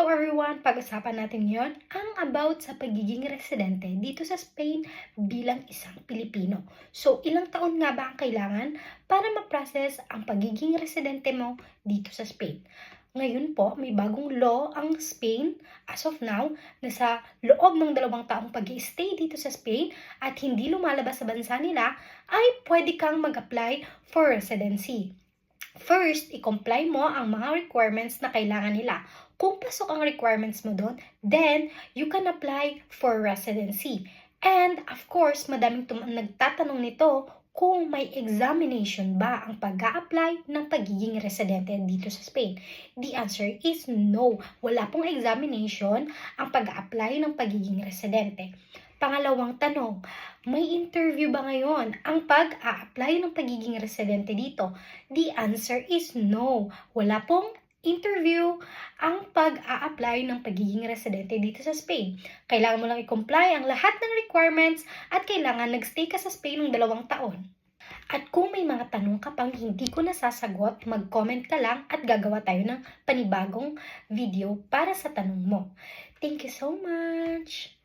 Hello everyone! Pag-usapan natin ngayon ang about sa pagiging residente dito sa Spain bilang isang Pilipino. So, ilang taon nga ba ang kailangan para ma-process ang pagiging residente mo dito sa Spain? Ngayon po, may bagong law ang Spain as of now na sa loob ng dalawang taong pag stay dito sa Spain at hindi lumalabas sa bansa nila ay pwede kang mag-apply for residency. First, i-comply mo ang mga requirements na kailangan nila. Kung pasok ang requirements mo doon, then you can apply for residency. And of course, madaming tum- nagtatanong nito kung may examination ba ang pag apply ng pagiging residente dito sa Spain. The answer is no. Wala pong examination ang pag apply ng pagiging residente. Pangalawang tanong, may interview ba ngayon ang pag-a-apply ng pagiging residente dito? The answer is no. Wala pong interview ang pag-a-apply ng pagiging residente dito sa Spain. Kailangan mo lang i-comply ang lahat ng requirements at kailangan nagstay ka sa Spain ng dalawang taon. At kung may mga tanong ka pang hindi ko nasasagot, mag-comment ka lang at gagawa tayo ng panibagong video para sa tanong mo. Thank you so much!